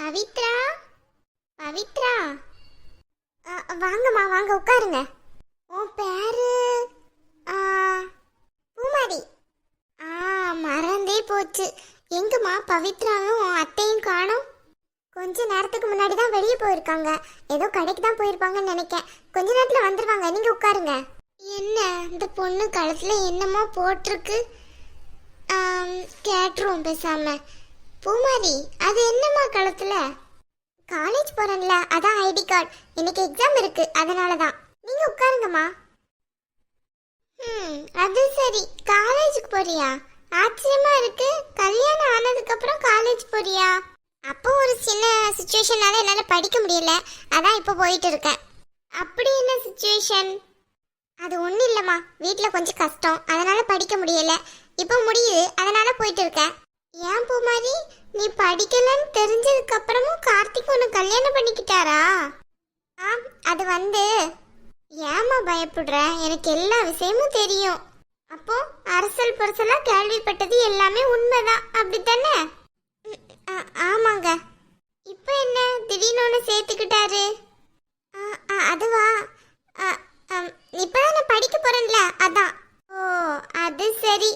பவித்ரா? பவித்ரா? வாங்கம்மா வாங்க உட்காருங்க. உன் பேரு? ஆ, பூமாரி. ஆ மறந்தே போச்சு. எங்கம்மா பவித்ராவும் உன் அத்தையும் காணும்? கொஞ்ச நேரத்துக்கு முன்னாடி தான் வெளியே போயிருக்காங்க. ஏதோ கடைக்கு தான் போயிருப்பாங்கன்னு நினைக்கேன். கொஞ்ச நேரத்தில் வந்துருவாங்க. நீங்கள் உட்காருங்க. என்ன? இந்த பொண்ணு கழுத்தில் என்னமோ போட்டிருக்கு. கேட்டுருவோம் பேசாமல் பூமாரி அது என்னம்மா கழுத்துல காலேஜ் போறேன்ல அதான் ஐடி கார்டு. இன்னைக்கு எக்ஸாம் இருக்கு அதனால தான் நீங்க உட்காருங்கம்மா. ம் அது சரி. காலேஜுக்கு போறியா? ஆச்சரியமா இருக்கு. கல்யாணம் ஆனதுக்கு அப்புறம் காலேஜ் போறியா? அப்போ ஒரு சின்ன சுச்சுவேஷனால என்னால படிக்க முடியல. அதான் இப்போ போயிட்டு இருக்கேன். அப்படி என்ன சுச்சுவேஷன் அது ஒன்றும் இல்லைம்மா. வீட்டில் கொஞ்சம் கஷ்டம். அதனால படிக்க முடியல. இப்போ முடியுது. அதனால போயிட்டு இருக்கேன். ஏன் பூமாரி? நீ படிக்கலன்னு தெரிஞ்சதுக்கு அப்புறமும் கார்த்திக் உன்னை கல்யாணம் பண்ணிக்கிட்டாரா? ஆ அது வந்து. ஏமா பயப்படுற? எனக்கு எல்லா விஷயமும் தெரியும். அப்போ அரசல் பரசலா கேள்விப்பட்டது எல்லாமே உண்மைதான். அப்படித்தானே? ஆமாங்க. இப்போ என்ன? திடீர்னு ஒன்று சேர்த்துக்கிட்டாரு ஆ, ஆ, அதுவா ஆ, ஆம், இப்பதான் நான் படிக்க போறேன்ல அதான் ஓ அது சரி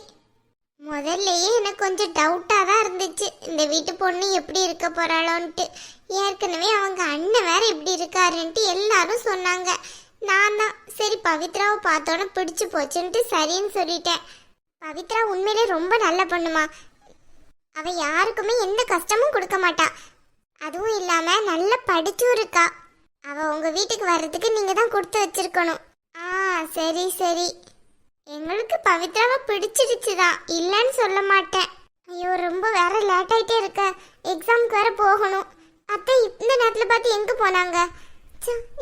முதல்லயே எனக்கு கொஞ்சம் டவுட்டாக தான் இருந்துச்சு இந்த வீட்டு பொண்ணு எப்படி இருக்க போறாளோன்ட்டு. ஏற்கனவே அவங்க அண்ணன் வேற இப்படி இருக்காருன்ட்டு எல்லாரும் சொன்னாங்க. நான் தான். சரி பவித்ராவை பார்த்தோன்னே பிடிச்சு போச்சுன்ட்டு சரின்னு சொல்லிட்டேன். பவித்ரா உண்மையிலே ரொம்ப நல்ல பொண்ணுமா. அவ யாருக்குமே எந்த கஷ்டமும் கொடுக்க மாட்டா. அதுவும் இல்லாம நல்லா படிச்சும் இருக்கா. அவ உங்க வீட்டுக்கு வர்றதுக்கு நீங்க தான் கொடுத்து வச்சிருக்கணும். ஆ சரி சரி. எங்களுக்கு பவித்ராவை பிடிச்சிருச்சுதான். இல்லைன்னு சொல்ல மாட்டேன். ஐயோ ரொம்ப வேற லேட் ஆயிட்டே இருக்க. எக்ஸாம்க்கு வேற போகணும். அத்தை இந்த நேரத்தில் பார்த்து எங்கே போனாங்க?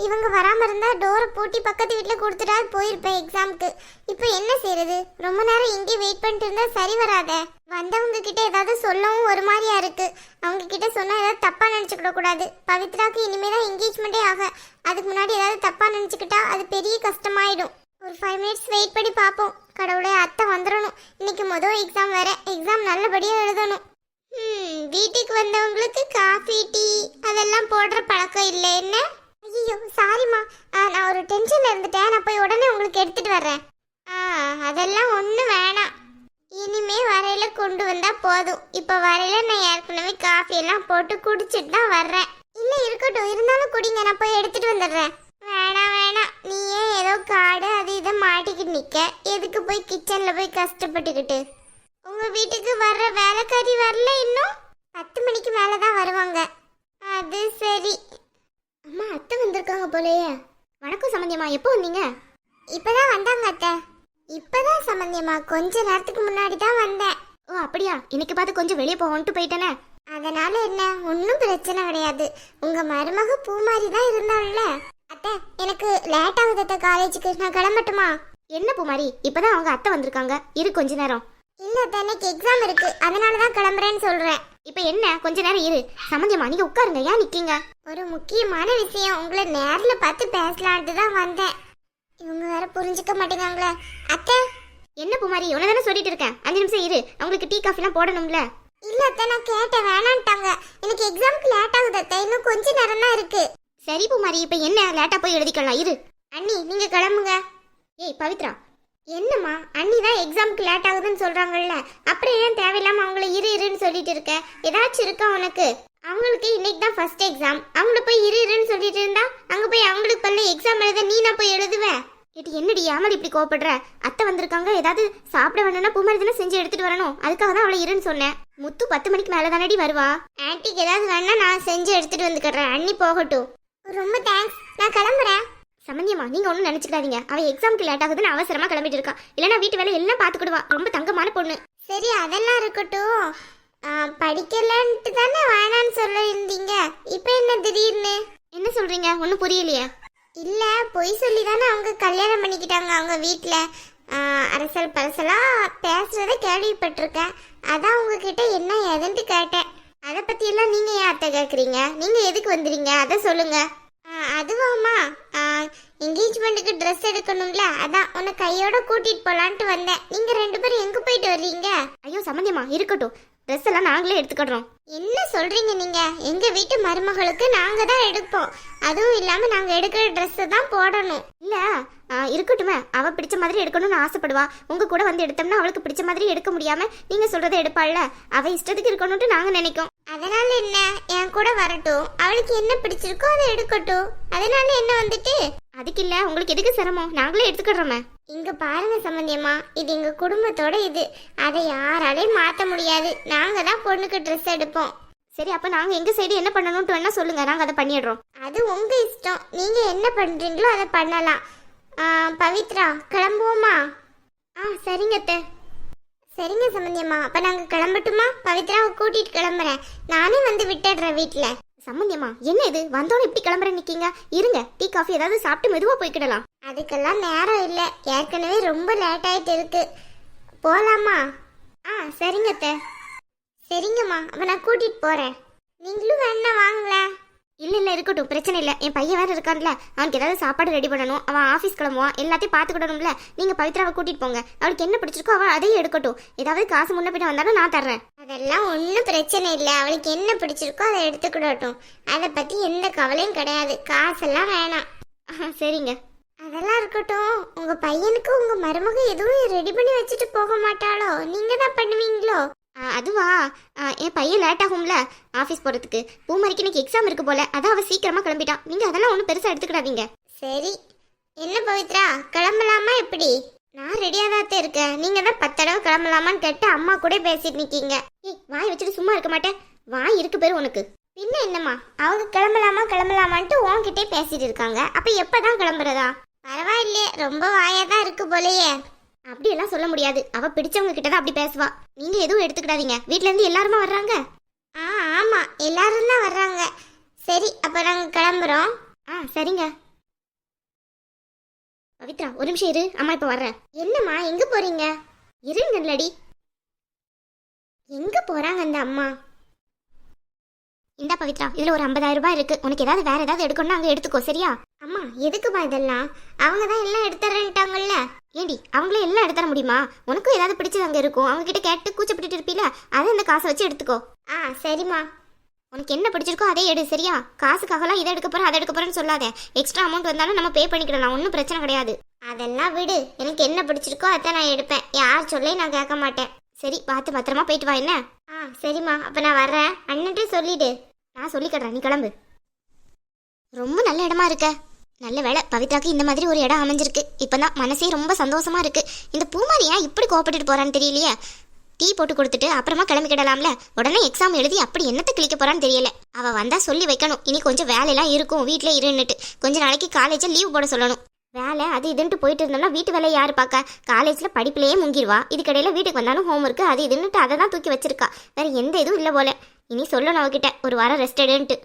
இவங்க வராமல் இருந்தா டோரை பூட்டி பக்கத்து வீட்டில் கொடுத்துட்டா போயிருப்பேன் எக்ஸாம்க்கு இப்போ என்ன செய்யறது ரொம்ப நேரம் இங்கே வெயிட் பண்ணிட்டு இருந்தா சரி வராத. வந்தவங்க கிட்ட ஏதாவது சொல்லவும் ஒரு மாதிரியா இருக்கு. அவங்க கிட்ட சொன்னா ஏதாவது தப்பா நினைச்சுக்கிட கூடாது. பவித்ராக்கு இனிமே தான் என்கேஜ்மெண்ட்டே ஆக. அதுக்கு முன்னாடி ஏதாவது தப்பா நினைச்சுக்கிட்டா அது பெரிய கஷ்டமாயிடும். ஒரு ஃபைவ் மினிட்ஸ் வெயிட் பண்ணி பார்ப்போம். கடவுளே அத்தை வந்துடணும் இன்னைக்கு மொதல் எக்ஸாம் வேற. எக்ஸாம் நல்லபடியாக எழுதணும். ம் வீட்டுக்கு வந்தவங்களுக்கு காஃபி டீ அதெல்லாம் போடுற பழக்கம் இல்லை. என்ன? ஐயோ சாரிம்மா நான் ஒரு டென்ஷனில் இருந்துட்டேன். நான் போய் உடனே உங்களுக்கு எடுத்துட்டு வர்றேன். ஆ அதெல்லாம் ஒன்றும் வேணாம். இனிமே வரையில கொண்டு வந்தா போதும். இப்போ வரையில நான் ஏற்கனவே காஃபி எல்லாம் போட்டு குடிச்சிட்டு தான் வர்றேன். இல்லை இருக்கட்டும். இருந்தாலும் குடிங்க. நான் போய் எடுத்துட்டு வந்துடுறேன். வேணாம் வேணாம். நீ ஏன் வாங்கிட்டு நிக்க. எதுக்கு போய் கிச்சன்ல போய் கஷ்டப்பட்டுக்கிட்டு? உங்க வீட்டுக்கு வர்ற வேலைக்காரி வரல இன்னும்? பத்து மணிக்கு மேல தான் வருவாங்க. அது சரி. அம்மா அத்தை வந்திருக்காங்க போலயே. வணக்கம் சம்மந்தியம்மா எப்போ வந்தீங்க? இப்பதான் வந்தாங்க அத்தை. இப்பதான் சம்மந்தியம்மா கொஞ்ச நேரத்துக்கு முன்னாடி தான் வந்தேன். ஓ அப்படியா? இன்னைக்கு பார்த்து கொஞ்சம் வெளியே போகன்ட்டு போயிட்டேனே. அதனால என்ன? ஒன்றும் பிரச்சனை கிடையாது. உங்க மருமக பூ மாதிரி தான் இருந்தாள்ல. அத்தை எனக்கு லேட் ஆகுது அத்தை. காலேஜுக்கு நான் கிளம்பட்டுமா? என்ன பூமாரி? இப்பதான் அவங்க அத்தை வந்திருக்காங்க. இரு கொஞ்ச நேரம். இல்ல எனக்கு எக்ஸாம் இருக்கு. அதனால தான் கிளம்புறேன்னு சொல்றேன். இப்ப என்ன? கொஞ்ச நேரம் இரு. சம்பந்தியம்மா நீங்க உட்காருங்க. ஏன் நிக்கீங்க? ஒரு முக்கியமான விஷயம். உங்களை நேர்ல பார்த்து பேசலான்ட்டு தான் வந்தேன். இவங்க வேற புரிஞ்சுக்க மாட்டேங்காங்களே அத்தை? என்ன பூமாரி? உன்ன தானே சொல்லிட்டு இருக்கேன். அஞ்சு நிமிஷம் இரு. அவங்களுக்கு டீ காஃபிலாம் போடணும்ல. இல்ல அத்தை நான் கேட்டேன். வேணான்ட்டாங்க. எனக்கு எக்ஸாம்க்கு லேட் ஆகுது அத்தை. இன்னும் கொஞ்ச நேரம் தான் இருக்கு. சரி பூமாரி இப்ப என்ன? லேட்டா போய் எழுதிக்கலாம். இரு. அண்ணி நீங்க கிளம்புங்க. ஏய் பவித்ரா என்னம்மா? அண்ணி தான் எக்ஸாமுக்கு லேட் ஆகுதுன்னு சொல்கிறாங்கல்ல அப்புறம் ஏன் தேவையில்லாம அவங்கள இரு இருன்னு சொல்லிட்டு இருக்க? ஏதாச்சும் இருக்கா உனக்கு? அவங்களுக்கு இன்னைக்கு தான் ஃபர்ஸ்ட் எக்ஸாம் அவங்கள போய் இரு இருன்னு சொல்லிட்டு இருந்தா அங்கே போய் அவங்களுக்கு பண்ண எக்ஸாம் எழுத நீ நான் போய் எழுதுவேன் இது என்னடி ஏமல் இப்படி கோவப்படுற? அத்தை வந்திருக்காங்க ஏதாவது சாப்பிட வேணும்னா பூமாரி செஞ்சு எடுத்துட்டு வரணும். அதுக்காக தான் அவளை இருன்னு சொன்னேன். முத்து பத்து மணிக்கு மேலே தானடி வருவா? ஆன்ட்டிக்கு ஏதாவது வேணா நான் செஞ்சு எடுத்துட்டு வந்துக்கிறேன். அண்ணி போகட்டும். ரொம்ப தேங்க்ஸ் நான் கிளம்புறேன். சம்பந்தியம்மா நீங்க ஒன்றும் நினைச்சுக்காதீங்க அவ எக்ஸாம்க்கு லேட் ஆகுதுன்னு அவசரமா கிளம்பிட்டு இருக்கா. இல்லைன்னா வீட்டு வேலை எல்லாம் பாத்துக்கிடுவா ரொம்ப தங்கமான பொண்ணு. சரி அதெல்லாம் இருக்கட்டும். படிக்கலன்ட்டு தானே வேணான்னு சொல்ல இருந்தீங்க இப்போ என்ன திடீர்னு? என்ன சொல்றீங்க? ஒன்றும் புரியலையே. இல்ல பொய் சொல்லி தானே அவங்க கல்யாணம் பண்ணிக்கிட்டாங்க அவங்க வீட்டில் அரசல் பரசலா பேசுறத கேள்விப்பட்டிருக்கேன். அதான் உங்ககிட்ட என்ன ஏதுன்ட்டு கேட்டேன். அதை பத்தி எல்லாம் நீங்க ஏன் அத்தை கேக்குறீங்க? நீங்க எதுக்கு வந்துறீங்க அதை சொல்லுங்க. ஆ, அதுவாம்மா. என்கேஜ்மெண்ட்டுக்கு ட்ரெஸ் எடுக்கணும்ல? அதான் உன்னை கையோட கூட்டிட்டு போலான்ட்டு வந்தேன். நீங்க ரெண்டு பேரும் எங்க போயிட்டு வர்றீங்க? ஐயோ சம்பந்தியம்மா இருக்கட்டும். ட்ரெஸ் எல்லாம் நாங்களே எடுத்துக்கிடுறோம் என்ன சொல்றீங்க நீங்க? எங்க வீட்டு மருமகளுக்கு நாங்க தான் எடுப்போம். அதுவும் இல்லாம நாங்க எடுக்கிற Dress தான் போடணும். இல்ல இருக்கட்டுமே. அவ பிடிச்ச மாதிரி எடுக்கணும்னு ஆசைப்படுவா. உங்க கூட வந்து எடுத்தோம்னா அவளுக்கு பிடிச்ச மாதிரி எடுக்க முடியாம நீங்க சொல்றதை எடுப்பாள்ல. அவ இஷ்டத்துக்கு இருக்கணும்னு நாங்க நினைக்கோம். அதனால என்ன? என் கூட வரட்டும். அவளுக்கு என்ன பிடிச்சிருக்கோ அதை எடுக்கட்டும். அதனால என்ன வந்துட்டு? அதுக்கு இல்ல உங்களுக்கு எதுக்கு சிரமம்? நாங்களே எடுத்துக்கிடுறோமே. இங்க பாருங்க சம்பந்தியம்மா இது எங்க குடும்பத்தோட இது. அதை யாராலையும் மாத்த முடியாது. நாங்க தான் பொண்ணுக்கு ட்ரெஸ் எடுப்போம். சரி அப்ப நாங்க எங்க சைடு என்ன பண்ணணும்ட்டு வேணா சொல்லுங்க. நாங்க அதை பண்ணிடுறோம். அது உங்க இஷ்டம். நீங்க என்ன பண்றீங்களோ அதை பண்ணலாம். பவித்ரா கிளம்புவோமா? ஆ சரிங்க அத்தை. சரிங்க சம்பந்தியம்மா. அப்ப நாங்க கிளம்பட்டுமா? பவித்ராவை கூட்டிட்டு கிளம்புறேன். நானே வந்து விட்டுடுறேன் வீட்டுல சம்மந்தியம்மா என்ன இது? வந்தோன்னு இப்படி கிளம்புற நிக்கீங்க? இருங்க டீ காஃபி ஏதாவது சாப்பிட்டு மெதுவா போய்க்கிடலாம். அதுக்கெல்லாம் நேரம் இல்லை. ஏற்கனவே ரொம்ப லேட் ஆயிட்டு இருக்கு. போலாமா? ஆ சரிங்க அத்தை. சரிங்கம்மா. அப்ப நான் கூட்டிட்டு போறேன். நீங்களும் வேணா வாங்களேன். இல்ல இல்ல இருக்கட்டும் பிரச்சனை இல்ல. என் பையன் வேற இருக்கான்ல. அவனுக்கு ஏதாவது சாப்பாடு ரெடி பண்ணணும். அவன் ஆபீஸ் கிளம்புவான். எல்லாத்தையும் பாத்துக்கிடணும்ல நீங்க பவித்ராவை கூட்டிட்டு போங்க. அவளுக்கு என்ன பிடிச்சிருக்கோ அவள் அதையும் எடுக்கட்டும். ஏதாவது காசு முன்ன பின்ன வந்தாலும் நான் தர்றேன். அதெல்லாம் ஒன்றும் பிரச்சனை இல்லை. அவளுக்கு என்ன பிடிச்சிருக்கோ அதை எடுத்துக்கிடட்டும். அதை பற்றி எந்த கவலையும் கிடையாது. காசெல்லாம் வேணாம். சரிங்க. அதெல்லாம் இருக்கட்டும். உங்கள் பையனுக்கு உங்கள் மருமக எதுவும் ரெடி பண்ணி வச்சுட்டு போக மாட்டாளோ? நீங்கள் தான் பண்ணுவீங்களோ? அதுவா? என் பையன் லேட் ஆகும்ல ஆஃபீஸ் போகிறதுக்கு பூமாரிக்கு இன்னைக்கு எக்ஸாம் இருக்கு போல. அதான் அவள் சீக்கிரமாக கிளம்பிட்டான். நீங்கள் அதெல்லாம் ஒன்றும் பெருசாக எடுத்துக்கிடாதீங்க. சரி. என்ன பவித்ரா? கிளம்பலாமா எப்படி? நான் ரெடியாக தான் இருக்கேன். நீங்கள் தான் பத்து தடவை கிளம்பலாமான்னு கேட்டு அம்மா கூட பேசிட்டு நிற்கீங்க ஏய் வாய் வச்சுட்டு சும்மா இருக்க மாட்டேன். வாய் இருக்கு பேர் உனக்கு. பின்ன என்னம்மா? அவங்க கிளம்பலாமா கிளம்பலாமான்ட்டு உன்கிட்டே பேசிட்டு இருக்காங்க. அப்போ எப்போ தான் கிளம்புறதா? பரவாயில்லையே. ரொம்ப வாயாக தான் இருக்கு போலயே. அப்படியெல்லாம் சொல்ல முடியாது. அவ பிடிச்சவங்க கிட்ட தான் அப்படி பேசுவா. நீங்க எதுவும் எடுத்துக்கிடாதீங்க. வீட்ல இருந்து எல்லாருமா வர்றாங்க? ஆ ஆமாம் எல்லாரும் தான் வர்றாங்க. சரி அப்போ நாங்கள் கிளம்புறோம். ஆ சரிங்க. பவித்ரா ஒரு நிமிஷம் இரு. அம்மா இப்ப வர்றேன். என்னம்மா எங்கே போகிறீங்க இருங்கல்லடி. எங்கே போகிறாங்க அந்த அம்மா? பவித்ரா இதுல ஒரு 50000 ரூபாய் இருக்கு. உனக்கு ஏதாவது வேற ஏதாவது எடுக்கணும்னா அங்க எடுத்துக்கோ சரியா? அம்மா எதுக்குமா இதெல்லாம்? அவங்க தான் எல்லாம் எடுத்துறேன்ட்டாங்கல்ல? ஏண்டி அவங்களே எல்லாம் எடுத்துற முடியுமா? உனக்கும் ஏதாவது பிடிச்சது அங்க இருக்கும். அவங்க கிட்ட கேட்டு கூச்சப்பட்டு இருப்பீல அதை இந்த காசை வச்சு எடுத்துக்கோ. ஆ சரிம்மா. உனக்கு என்ன பிடிச்சிருக்கோ அதே எடு சரியா? காசுக்காகலாம் இதை எடுக்க போறேன் அதை எடுக்க போறேன்னு சொல்லாத. எக்ஸ்ட்ரா அமௌண்ட் வந்தாலும் நம்ம பே பண்ணிக்கிடலாம். ஒன்றும் பிரச்சனை கிடையாது. அதெல்லாம் விடு. எனக்கு என்ன பிடிச்சிருக்கோ அதை நான் எடுப்பேன். யார் சொல்லே நான் கேட்க மாட்டேன். சரி பார்த்து பத்திரமா போயிட்டு வா என்ன? ஆ சரிம்மா. அப்போ நான் வர்றேன். அண்ணன்ட்டே சொல்லிடு. நான் சொல்லிக்கிறேன் நீ கிளம்பு. ரொம்ப நல்ல இடமா இருக்க. நல்ல வேலை பவித்ராக்கு இந்த மாதிரி ஒரு இடம் அமைஞ்சிருக்கு. இப்போதான் மனசே ரொம்ப சந்தோஷமா இருக்கு. இந்த பூமாரி ஏன் இப்படி கோவப்பட்டுட்டு போறான்னு தெரியலையே? டீ போட்டு கொடுத்துட்டு அப்புறமா கிளம்பிக்கிடலாம்ல? உடனே எக்ஸாம் எழுதி அப்படி என்னத்தை கிளிக்க போறான்னு தெரியல. அவ வந்தா சொல்லி வைக்கணும். இனி கொஞ்சம் வேலையெல்லாம் இருக்கும். வீட்டிலே இருன்னுட்டு. கொஞ்ச நாளைக்கு காலேஜ் லீவ் போட சொல்லணும். வேலை அது இதுன்ட்டு போயிட்டு இருந்தோம்னா வீட்டு வேலையை யாரு பார்க்க காலேஜில் படிப்புலயே முங்கிடுவா இதுக்கடையில் வீட்டுக்கு வந்தாலும் ஹோம் ஒர்க்கு அது இதுன்னுட்டு அதை தான் தூக்கி வச்சிருக்கா. வேற எந்த இதுவும் இல்லை போல. இனி சொல்லணும் அவகிட்ட. ஒரு வாரம் ரெஸ்ட் எடுன்ட்டு.